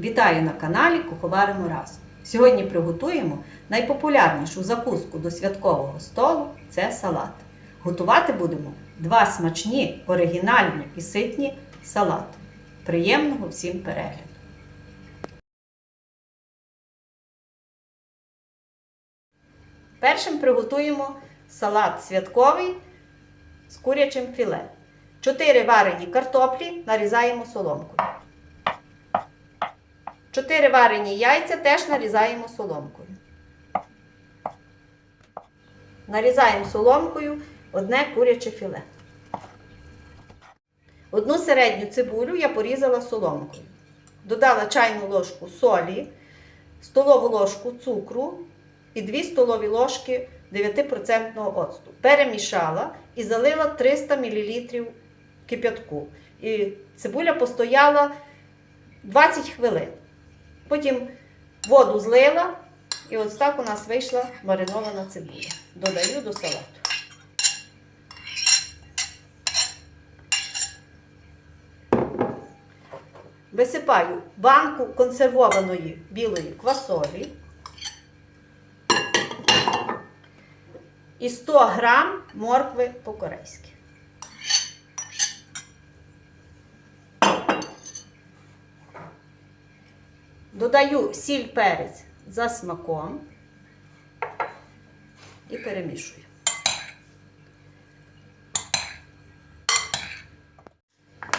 Вітаю на каналі Куховаримо разом. Сьогодні приготуємо найпопулярнішу закуску до святкового столу це салат. Готувати будемо два смачні, оригінальні і ситні салати. Приємного всім перегляду! Першим приготуємо салат святковий з курячим філе. Чотири варені картоплі нарізаємо соломкою. Чотири варені яйця теж нарізаємо соломкою. Нарізаємо соломкою одне куряче філе. Одну середню цибулю я порізала соломкою. Додала чайну ложку солі, столову ложку цукру і 2 столові ложки 9% оцту. Перемішала і залила 300 мл кип'ятку. І цибуля постояла 20 хвилин. Потім воду злила, і ось так у нас вийшла маринована цибуля. Додаю до салату. Висипаю банку консервованої білої квасолі і 100 грам моркви по-корейськи. Додаю сіль перець за смаком і перемішую.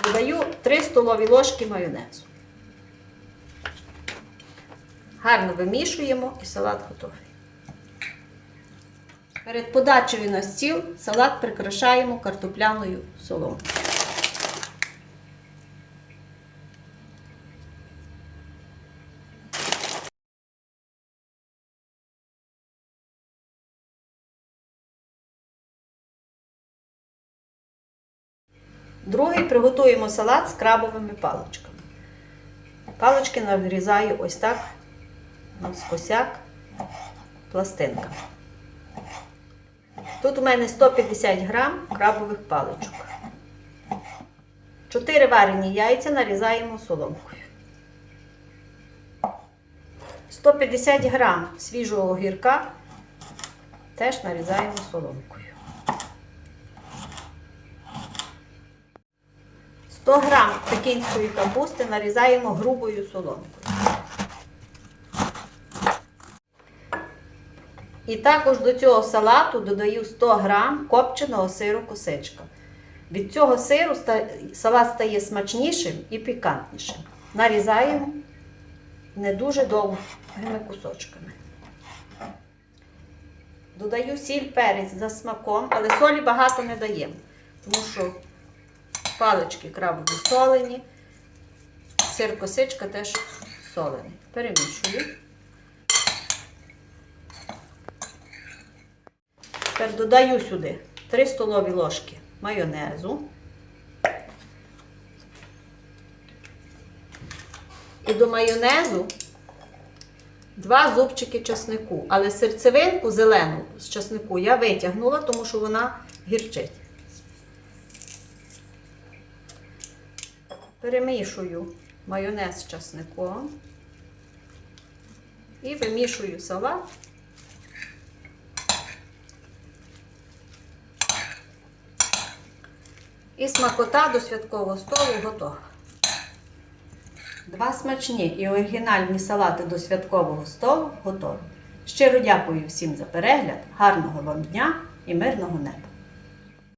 Додаю 3 столові ложки майонезу. Гарно вимішуємо і салат готовий. Перед подачею на стіл салат прикрашаємо картопляною соломкою. Другий приготуємо салат з крабовими паличками. Палички нарізаю ось так, навскосяк, пластинками. Тут у мене 150 грам крабових паличок. 4 варені яйця нарізаємо соломкою. 150 грам свіжого огірка теж нарізаємо соломкою. 100 грам пекінської капусти нарізаємо грубою соломкою. І також до цього салату додаю 100 грам копченого сиру косичка. Від цього сиру салат стає смачнішим і пікантнішим. Нарізаємо не дуже довгими кусочками. Додаю сіль перець за смаком, але солі багато не даємо, тому що палички крабові солені, сир косичка теж солений. Перемішую. Тепер додаю сюди 3 столові ложки майонезу. І до майонезу 2 зубчики часнику. Але серцевинку зелену з часнику я витягнула, тому що вона гірчить. Перемішую майонез з часником і вимішую салат. І смакота до святкового столу готова. Два смачні і оригінальні салати до святкового столу готові. Щиро дякую всім за перегляд, гарного вам дня і мирного неба!